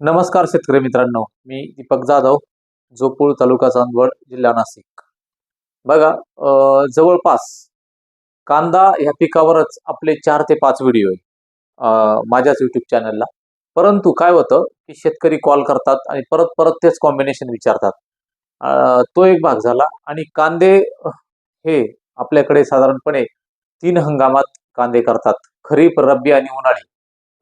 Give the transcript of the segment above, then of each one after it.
नमस्कार शेतकरी मित्रांनो मी दीपक जाधव जोपूळ तालुका चांदवड जिल्हा नाशिक. बघा जवळपास कांदा ह्या पिकावरच आपले चार ते पाच व्हिडिओ आहे माझ्याच युट्यूब चॅनलला परंतु काय होतं की शेतकरी कॉल करतात आणि परत परत तेच कॉम्बिनेशन विचारतात. तो एक भाग झाला आणि कांदे हे आपल्याकडे साधारणपणे तीन हंगामात कांदे करतात खरीप रब्बी आणि उन्हाळी.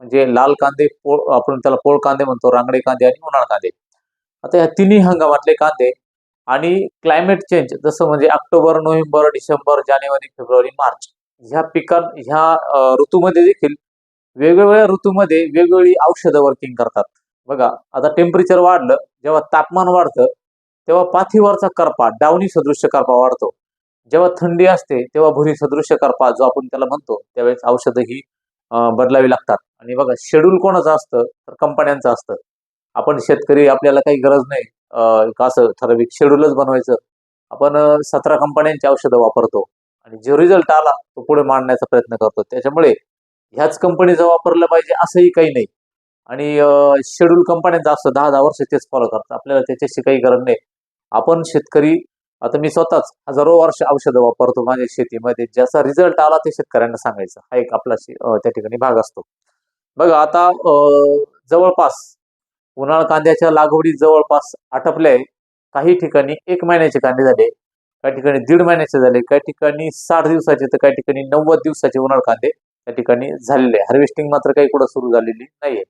म्हणजे लाल कांदे पोळ आपण त्याला पोळ कांदे म्हणतो रांगडे कांदे आणि उन्हाळ कांदे. आता या तिन्ही हंगामातले कांदे आणि क्लायमेट चेंज जसं म्हणजे ऑक्टोबर नोव्हेंबर डिसेंबर जानेवारी फेब्रुवारी मार्च ह्या पिकां ह्या ऋतूमध्ये देखील वेगवेगळ्या ऋतूमध्ये वेगवेगळी औषधं वर्किंग करतात. बघा आता टेम्परेचर वाढलं जेव्हा तापमान वाढतं तेव्हा पाथीवरचा करपा डावणी सदृश्य करपा वाढतो. जेव्हा थंडी असते तेव्हा भुरी सदृश्य करपा जो आपण त्याला म्हणतो त्यावेळेस औषधं ही बदलावी लागतात. आणि बघा शेड्यूल कोणाचं असतं तर कंपन्यांचं असतं. आपण शेतकरी आपल्याला काही गरज नाही. का एक असं ठराविक शेड्यूलच बनवायचं. आपण सतरा कंपन्यांची औषधं वापरतो. आणि जो रिझल्ट आला तो पुढे मांडण्याचा प्रयत्न करतो. त्याच्यामुळे ह्याच कंपनीचं वापरलं पाहिजे असंही काही नाही. आणि शेड्यूल कंपन्यांचं असतं दहा दहा वर्ष तेच फॉलो करतात. आपल्याला त्याच्याशी काही गरज नाही. आपण शेतकरी आता मी स्वतःच हजारो वर्ष औषधं वापरतो. माझ्या शेतीमध्ये ज्याचा रिझल्ट आला ते शेतकऱ्यांना सांगायचं. हा एक आपला त्या ठिकाणी भाग असतो. बघा आता जवळपास उन्हाळ कांद्याच्या लागवडी जवळपास आटपले आहे काही ठिकाणी एक महिन्याचे कांदे झाले काही ठिकाणी दीड महिन्याचे झाले काही ठिकाणी साठ दिवसाचे तर काही ठिकाणी नव्वद दिवसाचे उन्हाळ कांदे त्या ठिकाणी झालेले हार्वेस्टिंग मात्र काही कुठं सुरू झालेली नाहीये.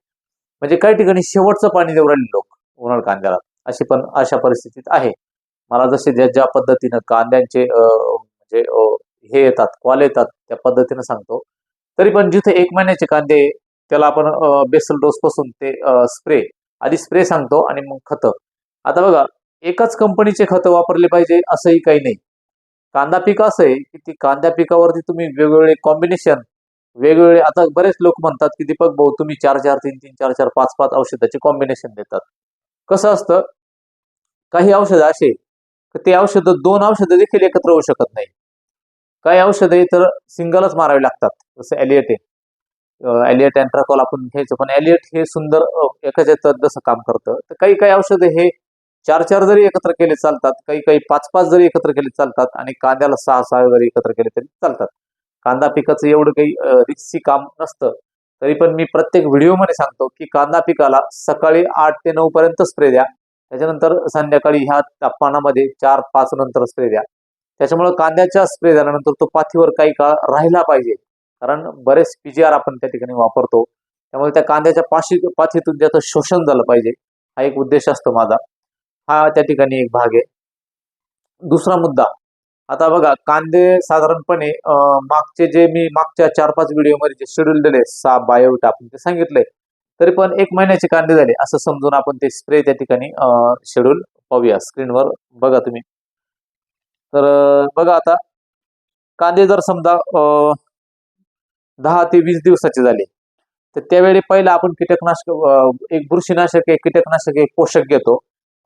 म्हणजे काही ठिकाणी शेवटचं पाणी देऊ राहिले लोक उन्हाळ कांद्याला. अशी पण अशा परिस्थितीत आहे. मला जसे ज्या ज्या पद्धतीनं कांद्यांचे म्हणजे हे येतात कॉल येतात त्या पद्धतीनं सांगतो. तरी पण जिथे एक महिन्याचे कांदे त्याला आपण बेसल डोस पासून ते स्प्रे आधी स्प्रे सांगतो आणि मग खतं. आता बघा एकाच कंपनीचे खतं वापरले पाहिजे असंही काही नाही. कांदा पीक असं आहे की ती कांदा पिकावरती तुम्ही वेगवेगळे कॉम्बिनेशन वेगवेगळे आता बरेच लोक म्हणतात की दीपक भाऊ तुम्ही चार चार तीन तीन चार चार पाच पाच औषधाचे कॉम्बिनेशन देतात. कसं असतं काही औषधं असे की ते औषधं दोन औषधं देखील एकत्र होऊ शकत नाही. काही औषधे तर सिंगलच मारावी लागतात जसं एलिएटेन आहे एलियट अँट्राकॉल आपण घ्यायचं. पण एलियट हे सुंदर एकाच्या एकाच जसं काम करतं तर काही काही औषधं हे चार चार जरी एकत्र केले चालतात काही काही पाच पाच जरी एकत्र केले चालतात आणि कांद्याला सहा सहा जरी एकत्र केले तरी चालतात. कांदा पिकाचं एवढं काही रिक्सी काम नसतं. तरी पण मी प्रत्येक व्हिडिओमध्ये सांगतो की कांदा पिकाला सकाळी आठ ते नऊ पर्यंत स्प्रे द्या. त्याच्यानंतर संध्याकाळी ह्या तापमानामध्ये चार पाच नंतर स्प्रे द्या. त्याच्यामुळे कांद्याच्या स्प्रे झाल्यानंतर तो पाथीवर काही काळ राहिला पाहिजे. कारण बरेच पीजीआर आपण त्या ठिकाणी वापरतो. त्यामुळे त्या कांद्याच्या पाशी पाथीतून त्याचं शोषण झालं पाहिजे. हा एक उद्देश असतो माझा. हा त्या ठिकाणी एक भाग आहे. दुसरा मुद्दा. आता बघा कांदे साधारणपणे मागचे जे मी मागच्या चार पाच व्हिडिओमध्ये जे शेड्यूल दिले सा बायोटा आपण ते सांगितले. तरी पण एक महिन्याचे कांदे झाले. असं समजून आपण ते स्प्रे त्या ठिकाणी शेड्यूल पाहूया. स्क्रीनवर बघा तुम्ही. तर बघा आता. कांदे जर समजा दहा ते वीस दिवसाचे झाले. तर त्यावेळी पहिला आपण कीटकनाशक एक बुरशीनाशक एक कीटकनाशक एक पोषक घेतो.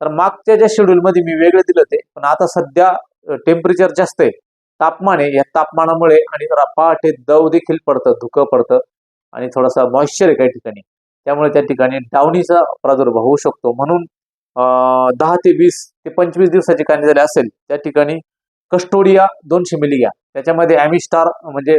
तर मागच्या ज्या शेड्यूलमध्ये मी वेगळं दिलं ते पण आता सध्या टेम्परेचर जास्त आहे. तापमान आहे. या तापमानामुळे आणि जरा पहाटे दव देखील पडतं धुकं पडतं आणि थोडासा मॉइश्चर आहे काही ठिकाणी. त्यामुळे त्या ठिकाणी डावणीचा प्रादुर्भाव होऊ शकतो. म्हणून दहा ते वीस ते पंचवीस दिवसाचे कांदे झाले असेल त्या ठिकाणी कस्टोडिया दोनशे मिली घ्या. त्याच्यामध्ये ॲमिस्टार म्हणजे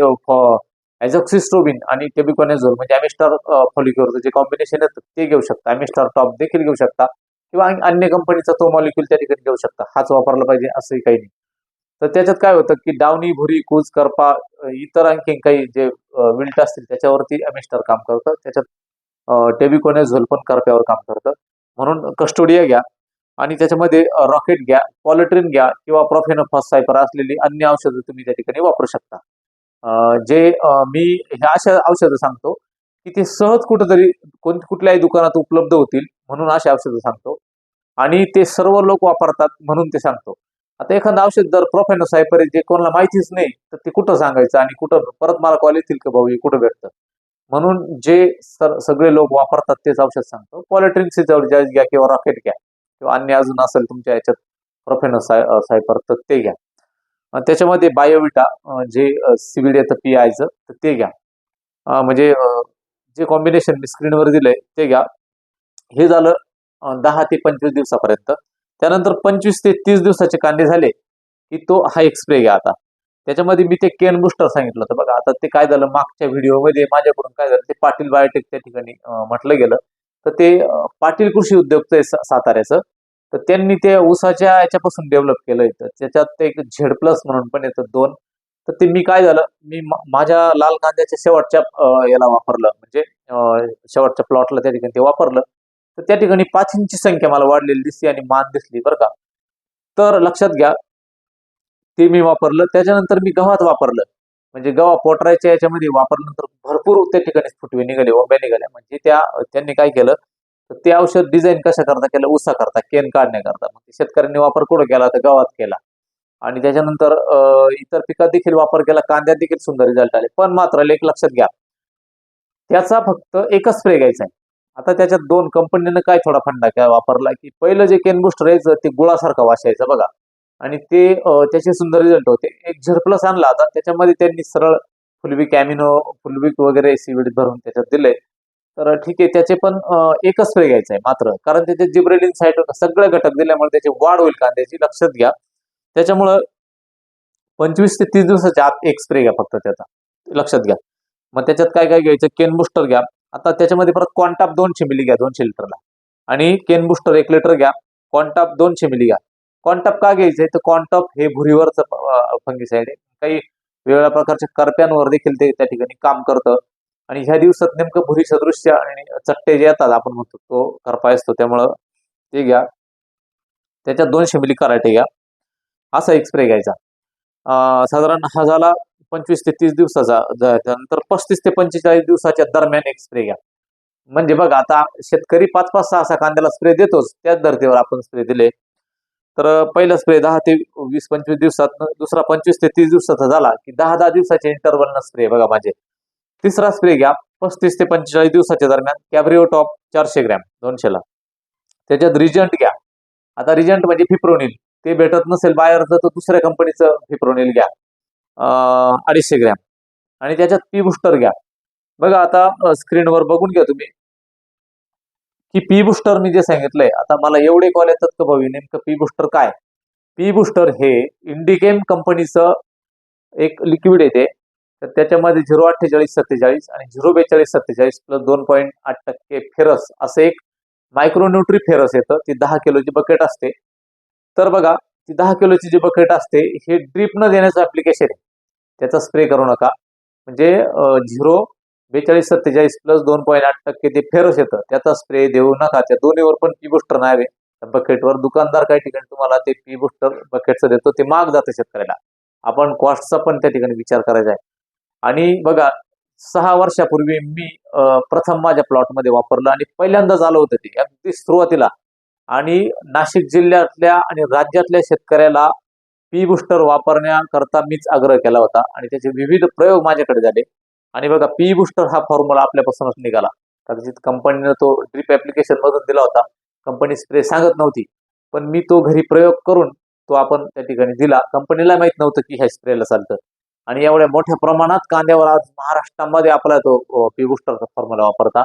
ॲझॉक्सिस्ट्रोबिन आणि टेबिकॉनेझोल म्हणजे ॲमिस्टार फॉलिक्युअरचं जे कॉम्बिनेशन येतं ते घेऊ शकता. ॲमिस्टार टॉप देखील घेऊ शकता. किंवा अन्य कंपनीचा तो मॉलिक्युल त्या ठिकाणी घेऊ शकता. हाच वापरला पाहिजे असंही काही नाही. तर त्याच्यात काय होतं की डावणी भुरी कूज करपा इतर आणखी काही जे विल्ट असतील त्याच्यावरती ॲमिस्टार काम करतं. त्याच्यात टेबिकोनेझोल पण करप्यावर काम करतं. म्हणून कस्टोडिया घ्या. आणि त्याच्यामध्ये रॉकेट घ्या पॉलिट्रिन घ्या किंवा प्रोफेनोफॉस सायपर असलेली अन्य औषधं तुम्ही त्या ठिकाणी वापरू शकता. जे मी ह्या अशा औषधं सांगतो की ते सहज कुठंतरी कोण कुठल्याही दुकानात उपलब्ध होतील म्हणून अशी औषधं सांगतो. आणि ते सर्व लोक वापरतात म्हणून ते सांगतो. आता एखादं औषध जर प्रोफेनो प्रोफेनोसायपर जे कोणाला माहितीच नाही तर ते कुठं सांगायचं आणि कुठं परत मला कॉल येतील का भाऊ हे कुठं भेटतं? म्हणून जे सर सगळे लोक वापरतात तेच औषध सांगतो. पॉलिट्रिन सिजॉर्जाज घ्या किंवा रॉकेट घ्या किंवा अन्य अजून असेल तुमच्या याच्यात प्रोफेनो साय सायपर तर ते घ्या. त्याच्यामध्ये बायोविटा जे सिव्हिल येतं पी आयचं तर ते घ्या. म्हणजे जे कॉम्बिनेशन मी स्क्रीनवर दिलंय ते घ्या. हे झालं दहा ते पंचवीस दिवसापर्यंत. त्यानंतर पंचवीस ते तीस दिवसाचे कांदे झाले की तो हा एक स्प्रे घ्या आता. त्याच्यामध्ये मी ते केन बुस्टर सांगितलं होतं. बघा आता ते काय झालं मागच्या व्हिडिओमध्ये माझ्याकडून काय झालं ते पाटील बायोटेक त्या ठिकाणी म्हटलं गेलं. तर ते पाटील कृषी उद्योगचं आहे सा- साताऱ्याचं. तर त्यांनी ते ऊसाच्या याच्यापासून डेव्हलप केलं तर त्याच्यात ते एक झेड प्लस म्हणून पण येतं दोन. तर ते मी काय झालं मी माझ्या लाल कांद्याच्या शेवटच्या याला वापरलं. म्हणजे शेवटच्या प्लॉटला त्या ठिकाणी ते वापरलं. तर त्या ठिकाणी पाच इंची संख्या मला वाढलेली दिसली आणि मान दिसली बरं का. तर लक्षात घ्या ते मी वापरलं. त्याच्यानंतर मी गव्हात वापरलं. म्हणजे गव्हा पोटरायच्या याच्यामध्ये वापरल्यानंतर भरपूर त्या ठिकाणी फुटवे निघाले ओंब्या निघाल्या म्हणजे त्या त्यांनी काय केलं तर ते औषध डिझाईन कशा करता केलं? उसा करता केन काढण्याकरता. मग शेतकऱ्यांनी वापर कुठं केला? तर गावात केला. आणि त्याच्यानंतर इतर पिकात देखील वापर केला कांद्यात देखील सुंदर रिझल्ट आले. पण मात्र एक लक्षात घ्या. त्याचा फक्त एकच स्प्रे घ्यायचा आहे. आता त्याच्यात दोन कंपनीनं काय थोडा फंडा काय वापरला की पहिलं जे केन बुस्टर यायचं ते गुळासारखं वाशायचं बघा. आणि ते त्याचे सुंदर रिझल्ट होते. एक झरप्लस आणला आता त्याच्यामध्ये त्यांनी सरळ फुलविक कॅमिनो फुलविक वगैरे सीविड भरून त्याच्यात दिले तर ठीक आहे त्याचे पण एकच स्प्रे घ्यायचं आहे मात्र. कारण त्याचे जिब्रेलिन साईट सगळे घटक दिल्यामुळे त्याची वाढ होईल कांद्याची लक्षात घ्या. त्याच्यामुळं पंचवीस ते तीस दिवसाच्या आत एक स्प्रे घ्या फक्त त्याचा. लक्षात घ्या. मग त्याच्यात काय काय घ्यायचं? केन बुस्टर घ्या. आता त्याच्यामध्ये परत क्वांटाप दोनशे मिली घ्या दोनशे लिटरला. आणि केन बुस्टर एक लिटर घ्या. क्वांटाप दोनशे मिली घ्या. क्वांटाप का घ्यायचंय तर क्वांटाप हे भुरीवरचं फंगीसाईड आहे. काही वेगवेगळ्या प्रकारच्या करप्यांवर देखील ते त्या ठिकाणी काम करतं. आणि ह्या दिवसात नेमकं भुरी सदृश्य आणि चट्टे जे येतात आपण म्हणतो तो करपा असतो त्यामुळं ते घ्या. त्याच्यात दोनशे मिली कराटे घ्या. असा एक स्प्रे घ्यायचा. साधारण हा झाला पंचवीस ते तीस दिवसाचा. ज- त्यानंतर पस्तीस ते पंचेचाळीस दिवसाच्या दरम्यान एक स्प्रे घ्या. म्हणजे बघा आता शेतकरी पाच पाच सहा सहा कांद्याला स्प्रे देतोच. त्याच धर्तीवर आपण स्प्रे दिले. तर पहिला स्प्रे दहा ते वीस पंचवीस दिवसात दुसरा पंचवीस ते तीस दिवसाचा झाला की दहा दहा दिवसाच्या इंटरवलनं स्प्रे बघा माझे. तिसरा स्प्रे घ्या पस्तीस ते पंचेचाळीस दिवसाच्या दरम्यान कॅब्रिओ टॉप चारशे ग्रॅम दोनशेला. त्याच्यात रिजंट घ्या. आता रिजंट म्हणजे फिप्रोनिल. ते भेटत नसेल बाहेरचं तर दुसऱ्या कंपनीचं फिप्रोनिल घ्या. अडीचशे ग्रॅम. आणि त्याच्यात पी बुस्टर घ्या. बघा आता स्क्रीनवर बघून घ्या तुम्ही. की पी बुस्टर मी जे सांगितलंय आता मला एवढे कॉल येतात का भावी नेमकं पी बुस्टर काय? पी बुस्टर हे इंडिकेम कंपनीचं एक लिक्विड येते तर त्याच्यामध्ये झिरो अठ्ठेचाळीस सत्तेचाळीस आणि झिरो बेचाळीस सत्तेचाळीस प्लस दोन पॉईंट आठ टक्के फेरस असं एक मायक्रोन्युट्री फेरस येतं. ती दहा किलोची बकेट असते. तर बघा ती दहा किलोची जी बकेट असते हे ड्रीप न देण्याचं ऍप्लिकेशन आहे. त्याचा स्प्रे करू नका. म्हणजे झिरो बेचाळीस सत्तेचाळीस प्लस दोन पॉईंट आठ टक्के ते फेरस येतं. त्याचा स्प्रे देऊ नका. त्या दोन्हीवर पण पी बुस्टर नाही आहे बकेटवर दुकानदार काही ठिकाणी तुम्हाला ते पी बुस्टर बकेटचं देतो ते महाग जातं शेतकऱ्याला. आपण कॉस्टचा पण त्या ठिकाणी विचार करायचा आहे. आणि बघा सहा वर्षापूर्वी मी प्रथम माझ्या प्लॉटमध्ये वापरलं आणि पहिल्यांदाच आलं होतं ते अगदी सुरुवातीला. आणि नाशिक जिल्ह्यातल्या आणि राज्यातल्या शेतकऱ्याला पी बुस्टर वापरण्याकरता मीच आग्रह केला होता आणि त्याचे विविध प्रयोग माझ्याकडे झाले. आणि बघा पी बुस्टर हा फॉर्म्युला आपल्यापासूनच निघाला. कदाचित कंपनीनं तो ड्रीप ऍप्लिकेशन मधून दिला होता कंपनी स्प्रे सांगत नव्हती. पण मी तो घरी प्रयोग करून तो आपण त्या ठिकाणी दिला. कंपनीला माहीत नव्हतं की ह्या स्प्रेला चालतं. आणि एवढ्या मोठ्या प्रमाणात कांद्यावर आज महाराष्ट्रामध्ये आपला तो पी बुस्टरचा फॉर्म्युला वापरता.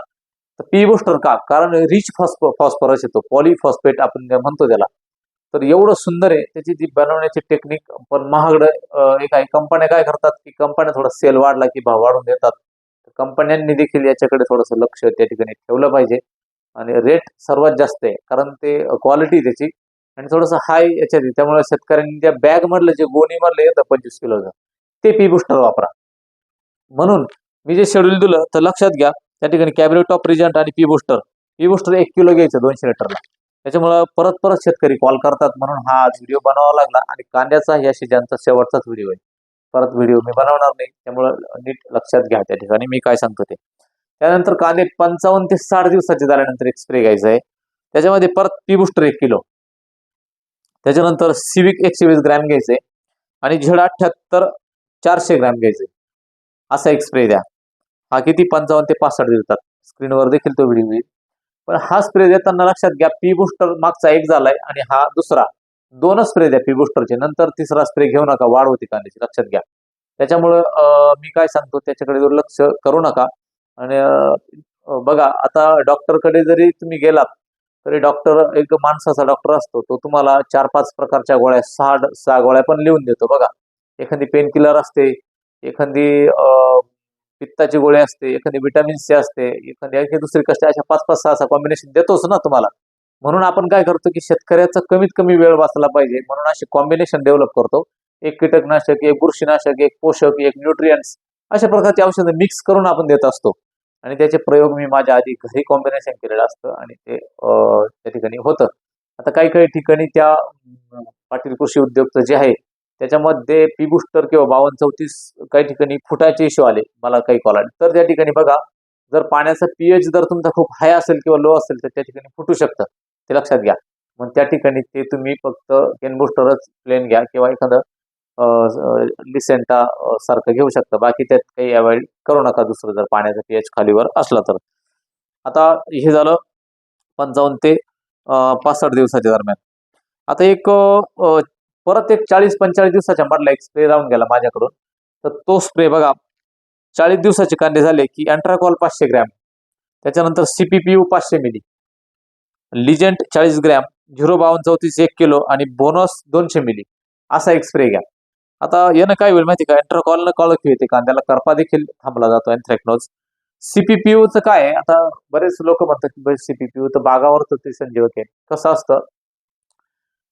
तर पी बुस्टर का? कारण रिच फॉस्फ फॉस्फरस येतो. पॉलिफॉस्फेट आपण म्हणतो त्याला. तर एवढं सुंदर आहे. त्याची जी बनवण्याची टेक्निक पण महागड एक आहे. कंपन्या काय करतात की कंपन्या थोडा सेल वाढला की भाव वाढून देतात. कंपन्यांनी देखील याच्याकडे थोडंसं लक्ष त्या ठिकाणी ठेवलं पाहिजे. आणि रेट सर्वात जास्त आहे. कारण ते क्वालिटी त्याची. आणि थोडंसं हाय याच्यात त्यामुळे शेतकऱ्यांनी त्या बॅग मधलं जे गोणी मारले येतं पंचवीस किलोचं ते पी बुस्टर वापरा. म्हणून मी जे शेड्यूल दिलं तर लक्षात घ्या त्या ठिकाणी कॅबरेट टॉप रिजंट आणि पी बुस्टर पी बुस्टर एक किलो घ्यायचं दोनशे लिटरला. त्याच्यामुळं परत परत शेतकरी कॉल करतात म्हणून हा आज व्हिडिओ बनवावा लागला आणि कांद्याचा या सीजनचा शेवटचाच व्हिडिओ आहे. परत व्हिडिओ मी बनवणार नाही त्यामुळं नीट लक्षात घ्या त्या ठिकाणी मी काय सांगतो ते. त्यानंतर कांदे पंचावन्न ते साठ दिवसाचे झाल्यानंतर एक स्प्रे घ्यायचा आहे. त्याच्यामध्ये परत पी बुस्टर एक किलो. त्याच्यानंतर सिविक एकशे वीस ग्रॅम घ्यायचे आणि झेड अठ्ठ्याहत्तर चारशे ग्रॅम घ्यायचे. असा एक स्प्रे द्या. हा किती? पंचावन्न ते पासष्ट देतात. स्क्रीनवर देखील तो व्हिडिओ येईल. पण हा स्प्रे देताना लक्षात घ्या पी बुस्टर मागचा एक झालाय आणि हा दुसरा. दोनच स्प्रे द्या पी बुस्टरचे नंतर तिसरा स्प्रे घेऊ नका वाढ होती कांद्याची. लक्षात घ्या. त्याच्यामुळं मी काय सांगतो त्याच्याकडे दुर्लक्ष करू नका. आणि बघा आता डॉक्टरकडे जरी तुम्ही गेलात तरी डॉक्टर एक माणसाचा डॉक्टर असतो. तो तुम्हाला चार पाच प्रकारच्या गोळ्या सहा सहा गोळ्या पण लिहून देतो बघा. एखादी पेन किलर असते एखादी पित्ताची गोळी असते एखादी विटॅमिन सी असते एखादी आणखी दुसरी कष्ट अशा पाच पाच सहा सहा कॉम्बिनेशन देतोच ना तुम्हाला. म्हणून आपण काय करतो की शेतकऱ्याचा कमीत कमी वेळ वाचला पाहिजे म्हणून असे कॉम्बिनेशन डेव्हलप करतो. एक कीटकनाशक एक बुरशीनाशक एक पोषक एक न्यूट्रियन्स अशा प्रकारची औषधं मिक्स करून आपण देत असतो. आणि त्याचे प्रयोग मी माझ्या आधी घरी कॉम्बिनेशन केलेलं असतं आणि ते त्या ठिकाणी होतं. आता काही काही ठिकाणी त्या पाटील कृषी उद्योगचं जे आहे त्याच्यामध्ये पी बुस्टर किंवा बावन्न चौतीस काही ठिकाणी फुटाचे इश्यू आले मला काही कॉल आले. तर त्या ठिकाणी बघा जर पाण्याचा पीएच जर तुमचा खूप हाय असेल किंवा लो असेल तर त्या ठिकाणी फुटू शकतं. ते लक्षात घ्या. मग त्या ठिकाणी ते तुम्ही फक्त केन बुस्टरच प्लेन घ्या किंवा एखादं लिसेंटा सारखं घेऊ शकता. बाकी त्यात काही अवॉइड करू नका दुसरं जर पाण्याचा पीएच खालीवर असला तर. आता हे झालं पंचावन्न ते पासष्ट दिवसाच्या दरम्यान. आता एक परत एक चाळीस पंचेचाळीस दिवसाच्या मधला एक स्प्रे राहून गेला माझ्याकडून. तर तो स्प्रे बघा चाळीस दिवसाचे कांदे झाले की अँट्राकॉल पाचशे ग्रॅम त्याच्यानंतर सीपीपीयू पाचशे मिली. लिजंट चाळीस ग्रॅम झिरो बावन्न चौतीस एक किलो आणि बोनस दोनशे मिली. असा एक स्प्रे घ्या. आता यानं काय होईल माहिती का? अँट्राकॉलनं काळोखी येते कांद्याला करपा देखील थांबला जातो अँथ्रॅक्नोज सीपीपीयूचं काय आता बरेच लोक म्हणतात की सीपीपीयू तर बागावर तर ते संजीवक. आहे कसं असतं?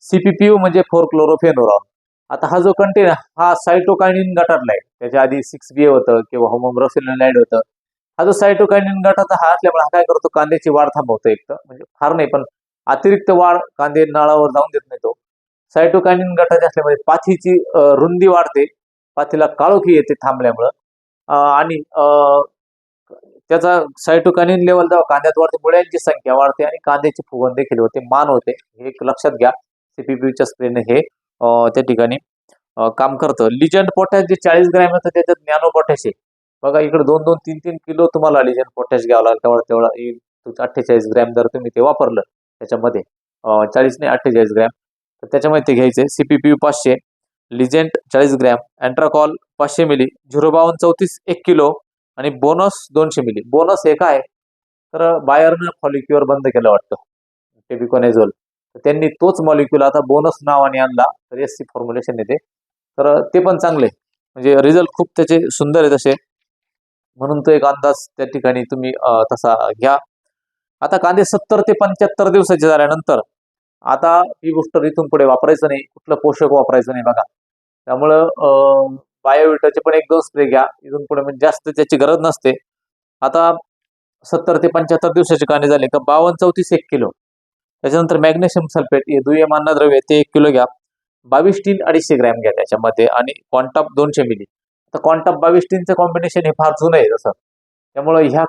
सीपीपीयू म्हणजे फोर क्लोरोफेनोरॉन आता हा जो कंटेन हा सायटोकायनिन गटातला आहे. त्याच्या आधी सिक्स बी होतं किंवा होमोब्रोसिलाइड होतं. हा जो सायटोकायनिन गटाचा हा असल्यामुळे हा काय करतो? कांद्याची वाढ थांबवतो एक तर. म्हणजे फार नाही पण अतिरिक्त वाढ कांदे नळावर जाऊन देत नाही तो. सायटोकायनिन गटाच्या असल्यामुळे पाथीची रुंदी वाढते. पाथीला काळोखी येते थांबल्यामुळं. आणि त्याचा सायटोकायनिन लेवल जेव्हा कांद्यात वाढते मुळ्यांची संख्या वाढते आणि कांद्याची फुगवण देखील होते मान होते. हे एक लक्षात घ्या. सीपीपीच्या स्प्रेने हे त्या ठिकाणी काम करतं. लिजंड पोटॅश जे चाळीस ग्रॅम येतं त्याच्यात नॅनो पोटॅश आहे. बघा इकडे दोन दोन तीन तीन किलो तुम्हाला लिजंड पोटॅश घ्यावं लागेल तेवढा तेवढा अठ्ठेचाळीस ग्रॅम जर तुम्ही ते वापरलं त्याच्यामध्ये चाळीस नाही अठ्ठेचाळीस ग्रॅम तर त्याच्यामध्ये ते घ्यायचे सीपीपी पाचशे लिजेंट चाळीस ग्रॅम अँट्राकॉल पाचशे मिली झिरो बावन्न चौतीस एक किलो आणि बोनस दोनशे मिली बोनस हे काय? तर बायरनं फॉलिक्युअर बंद केलं वाटतं. टेबिकोनेझोल त्यांनी तोच मॉलिक्युल आता बोनस नावाने आणला तर एस सी फॉर्म्युलेशन येते तर ते पण चांगले. म्हणजे रिझल्ट खूप त्याचे सुंदर आहे तसे म्हणून तो एक अंदाज त्या ठिकाणी तुम्ही तसा घ्या. आता कांदे सत्तर ते पंच्याहत्तर दिवसाचे झाल्यानंतर आता ही गोष्ट इथून पुढे वापरायचं नाही कुठलं पोषक वापरायचं नाही बघा. त्यामुळं बायोविटाचे पण एक दोन स्प्रे घ्या. इथून पुढे म्हणजे जास्त त्याची गरज नसते. आता सत्तर ते पंच्याहत्तर दिवसाचे कांदे झाले का बावन्न चौतीस एक किलो. त्याच्यानंतर मॅग्नेशियम सल्फेट हे दुय्यम अन्नद्रव्य ते एक किलो घ्या. बावीस टीन अडीचशे ग्रॅम घ्या त्याच्यामध्ये. आणि क्वांटॉप दोनशे मिली. आता क्वांटॉप बावीस टीनचं कॉम्बिनेशन हे फार जुनं आहे जसं त्यामुळं ह्या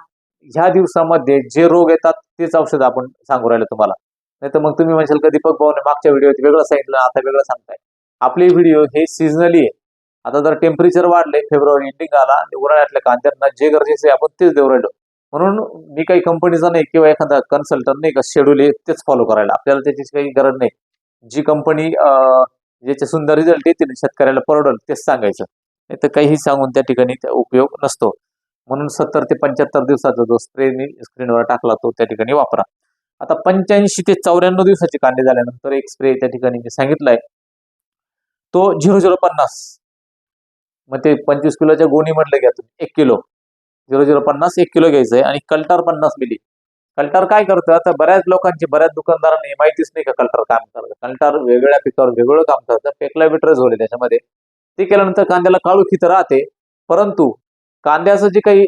ह्या दिवसामध्ये जे रोग येतात तेच औषध आपण सांगू राहिलो तुम्हाला. नाही तर मग तुम्ही म्हणशाल का दीपक भाऊने मागच्या व्हिडिओत वेगळं सांगितलं आता वेगळं सांगताय. आपले व्हिडिओ हे सिजनली आहे. आता जर टेम्परेचर वाढले फेब्रुवारी एंडिंग आला आणि उन्हाळ्यातल्या कांद्यांना जे गरजेचं आहे आपण तेच देऊ राहिलो. म्हणून मी काही कंपनीचा नाही किंवा एखादा कन्सल्टंट नाही का शेड्यूल आहे तेच फॉलो करायला. आपल्याला त्याची काही गरज नाही. जी कंपनी ज्याचे सुंदर रिझल्ट येतील शेतकऱ्याला परवडेल तेच सांगायचं. नाही तर काहीही सांगून त्या ठिकाणी उपयोग नसतो. म्हणून सत्तर ते पंच्याहत्तर दिवसाचा जो स्प्रे मी स्क्रीनवर टाकला तो त्या ठिकाणी वापरा. आता पंच्याऐंशी ते चौऱ्याण्णव दिवसाचे कांदे झाल्यानंतर एक स्प्रे त्या ठिकाणी मी सांगितलाय. तो झिरो झिरो पन्नास. मग ते पंचवीस किलोच्या गोणी म्हटलं घ्या तुम्ही एक किलो. झिरो झिरो पन्नास एक किलो घ्यायचं आहे आणि कल्टार पन्नास मिली. कल्टार काय करतं? आता बऱ्याच लोकांची बऱ्याच दुकानदारांनी माहितीच नाही का कल्टार काम करतं. कल्टार वेगवेगळ्या पिकावर वेगळं काम करतं. पेकला बिट्रस होईल त्याच्यामध्ये. ते केल्यानंतर कांद्याला काळू खित राहते. परंतु कांद्याचं जे काही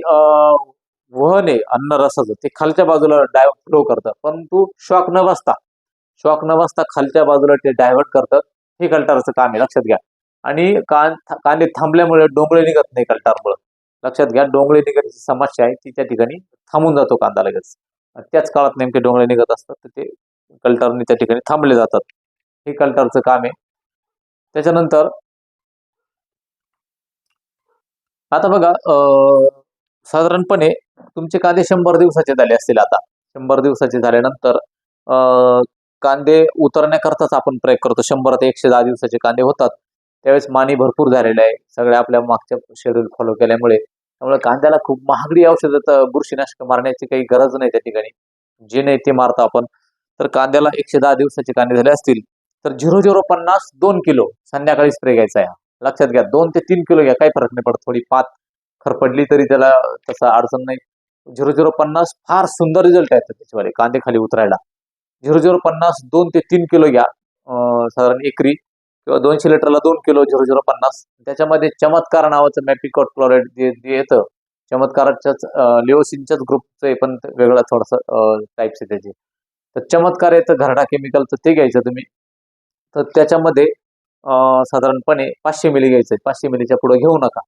वहन आहे अन्न रसाचं ते खालच्या बाजूला डाय फ्लो करतं. परंतु शॉक न बसता शॉक न बसता खालच्या बाजूला ते डायव्हर्ट करतं. हे कल्टारचं काम आहे. लक्षात घ्या. आणि कांदे थांबल्यामुळे डोंगळे निघत नाही कल्टारमुळे. लक्षात घ्या डोंगळे निघण्याची समस्या आहे ती त्या ठिकाणी थांबून जातो कांदा लगेच. त्याच काळात नेमके डोंगळे निघत असतात तर ते कल्टारने त्या ठिकाणी थांबले जातात. हे कल्टारचं काम आहे. त्याच्यानंतर आता बघा साधारणपणे तुमचे कांदे शंभर दिवसाचे झाले असतील आता. शंभर दिवसाचे झाल्यानंतर अं, कांदे उतरण्याकरताच आपण प्रयोग करतो. शंभर ते एकशे दहा दिवसाचे कांदे होतात. त्यावेळेस मानी भरपूर झालेले आहे. सगळ्या आपल्या मागच्या शेड्यूल फॉलो केल्यामुळे त्यामुळे कांद्याला खूप महागडी औषधं तर बुरशीनाशक मारण्याची काही गरज नाही त्या ठिकाणी. जे नाही ते मारतो आपण. तर कांद्याला एकशे दहा दिवसाचे कांदे झाले असतील तर झिरो झिरो पन्नास दोन किलो संध्याकाळी स्प्रे घ्यायचा आहे. लक्षात घ्या दोन ते तीन किलो घ्या काही फरक नाही पडत. थोडी पात खरपडली तरी त्याला तसा अडचण नाही. झिरो झिरो पन्नास फार सुंदर रिझल्ट आहेत त्याच्यावाले कांदे खाली उतरायला. झिरो झिरो पन्नास दोन ते तीन किलो घ्या साधारण एकरी. किंवा दोनशे लिटरला दोन किलो झिरो झिरो पन्नास. त्याच्यामध्ये चमत्कार नावाचं मॅपिकॉट क्लोराईड जे येतं चमत्काराच्याच लिओसिनच्याच ग्रुपचं पण वेगळा थोडासा थोडंसं टाईप्स आहे त्याचे. तर चमत्कार येतं घरडा केमिकलचं ते घ्यायचं तुम्ही. तर त्याच्यामध्ये साधारणपणे पाचशे मिली घ्यायचं पाचशे मिलीच्या पुढे घेऊ नका.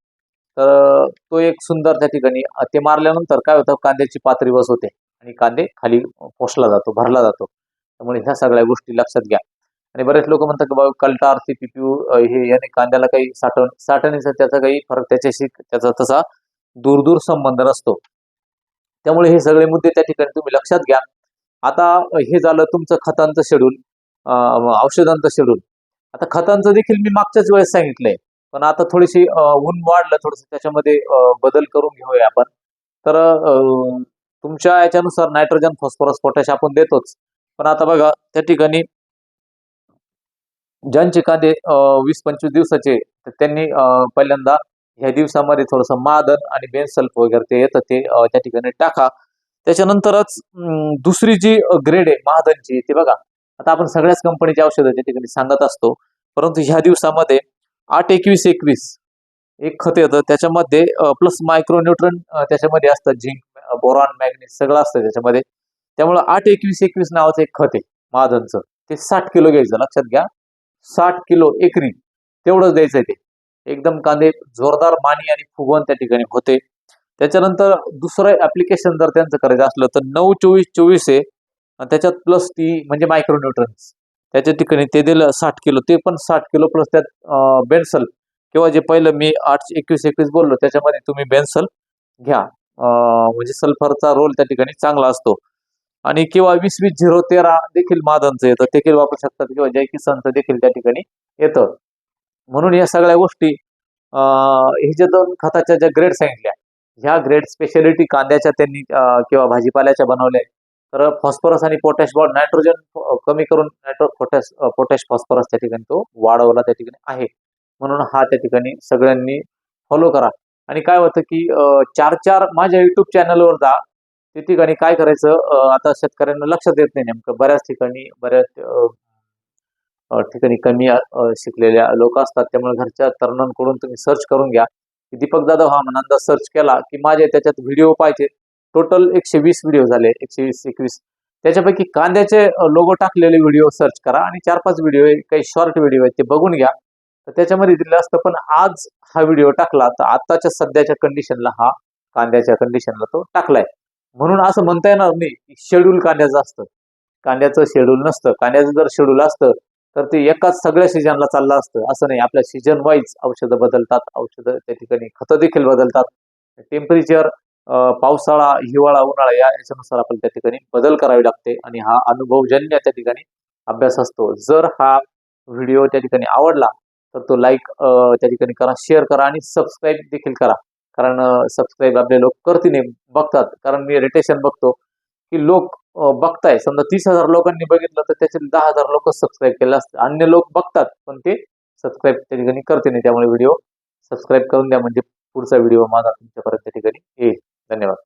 तर तो एक सुंदर त्या ठिकाणी ते मारल्यानंतर काय होतं कांद्याची पातळी बस होते. आणि कांदे खाली पोसला जातो भरला जातो. त्यामुळे ह्या सगळ्या गोष्टी लक्षात घ्या. आणि बरेच लोक म्हणतात की बाबा कल्टा सी पीपीयू हे याने कांद्याला काही साठवण साठवणीचा त्याचा काही फरक त्याच्याशी त्याचा तसा दूरदूर संबंध नसतो. त्यामुळे हे सगळे मुद्दे त्या ठिकाणी तुम्ही लक्षात घ्या. आता हे झालं तुमचं खतांचं शेड्यूल औषधांचं शेड्यूल आता खतांचं देखील मी मागच्याच वेळेस सांगितलंय. पण आता थोडीशी ऊन वाढलं थोडस त्याच्यामध्ये बदल करून घेऊया आपण. तर अं, तुमच्या याच्यानुसार नायट्रोजन फॉस्फरस पोटॅश आपण देतोच. पण आता बघा त्या ठिकाणी ज्यांचे कांदे वीस पंचवीस दिवसाचे तर त्यांनी पहिल्यांदा ह्या दिवसामध्ये थोडंसं मादन आणि बेनसल्फ वगैरे ते येतं ते त्या ठिकाणी टाका. त्याच्यानंतरच दुसरी जी ग्रेड आहे महादनची ती बघा. आता आपण सगळ्याच कंपनीची औषधं त्या ठिकाणी सांगत असतो. परंतु ह्या दिवसामध्ये आठ एकवीस एकवीस एक खत येतं. त्याच्यामध्ये प्लस मायक्रोन्यूट्रन त्याच्यामध्ये असतं झिंक बोरॉन मॅग्नेस सगळं असतं त्याच्यामध्ये. त्यामुळे आठ एकवीस एकवीस नावाचं एक खत आहे महादनचं ते साठ किलो घ्यायचं लक्षात घ्या. साठ किलो एकरी तेवढंच द्यायचं आहे ते. एकदम कांदे जोरदार मानी आणि फुगवण त्या ठिकाणी होते. त्याच्यानंतर दुसरं ऍप्लिकेशन जर त्यांचं करायचं असलं तर नऊ चोवीस चोवीस आहे. आणि त्याच्यात प्लस ती म्हणजे मायक्रोन्यूट्रन्स त्याच्या ठिकाणी ते दिलं साठ किलो. ते पण साठ किलो प्लस त्यात बेन्सल. किंवा जे पहिलं मी आठ एकवीस एकवीस बोललो त्याच्यामध्ये तुम्ही बेन्सल घ्या. म्हणजे सल्फरचा रोल त्या ठिकाणी चांगला असतो. आणि किंवा वीस वीस झिरो तेरा देखील मादनचं येतं. देखील वापरू शकतात किंवा जय किसानचं देखील त्या ठिकाणी येतं. म्हणून या सगळ्या गोष्टी हे जे दोन खताच्या ज्या ग्रेड सांगितल्या ह्या ग्रेड स्पेशालिटी कांद्याच्या त्यांनी किंवा भाजीपाल्याच्या बनवल्या तर फॉस्फरस आणि पोटॅश बॉड नायट्रोजन कमी करून नायट्रो पोटॅश पोटॅश फॉस्फरस त्या ठिकाणी तो वाढवला त्या ठिकाणी आहे. म्हणून हा त्या ठिकाणी सगळ्यांनी फॉलो करा. आणि काय होतं की चार चार माझ्या युट्यूब चॅनलवर जा ते ठिकाणी काय करायचं आता शेतकऱ्यांना लक्षात येत नाही नेमकं. बऱ्याच ठिकाणी बऱ्याच ठिकाणी कमी शिकलेल्या लोक असतात. त्यामुळे घरच्या तरुणांकडून तुम्ही सर्च करून घ्या. की दीपक जाधव हा म्हणा सर्च केला की माझे त्याच्यात व्हिडिओ पाहिजे. टोटल एकशे वीस व्हिडिओ झाले. एकशे वीस एकवीस. त्याच्यापैकी कांद्याचे लोगो टाकलेले व्हिडिओ सर्च करा आणि चार पाच व्हिडिओ काही शॉर्ट व्हिडिओ आहेत ते बघून घ्या. तर त्याच्यामध्ये दिलं असतं पण आज हा व्हिडिओ टाकला. तर आताच्या सध्याच्या कंडिशनला हा कांद्याच्या कंडिशनला तो टाकलाय. म्हणून असं म्हणता येणार नाही की शेड्यूल कांद्याचं असतं. कांद्याचं शेड्यूल नसतं. कांद्याचं जर शेड्यूल असतं तर ते एकाच सगळ्या सीजनला चाललं असतं. असं नाही. आपल्या सीजन वाईज औषधं बदलतात. औषधं त्या ठिकाणी खतं देखील बदलतात. टेम्परेचर पावसाळा हिवाळा उन्हाळा या याच्यानुसार आपल्याला त्या ठिकाणी बदल करावे लागते आणि हा अनुभवजन्य त्या ठिकाणी अभ्यास असतो. जर हा व्हिडिओ त्या ठिकाणी आवडला तर तो लाईक त्या ठिकाणी करा शेअर करा आणि सबस्क्राईब देखील करा. कारण सबस्क्राईब आपले लोक करतीने बघतात. कारण मी रेटेशन बघतो की लोक बघताय. समजा तीस हजार लोकांनी बघितलं तर त्याचे दहा हजार लोक सबस्क्राईब केले असते. अन्य लोक बघतात पण ते सबस्क्राईब त्या ठिकाणी करते नाही. त्यामुळे व्हिडिओ सबस्क्राईब करून द्या म्हणजे पुढचा व्हिडिओ माझा तुमच्यापर्यंत त्या ठिकाणी येईल. धन्यवाद.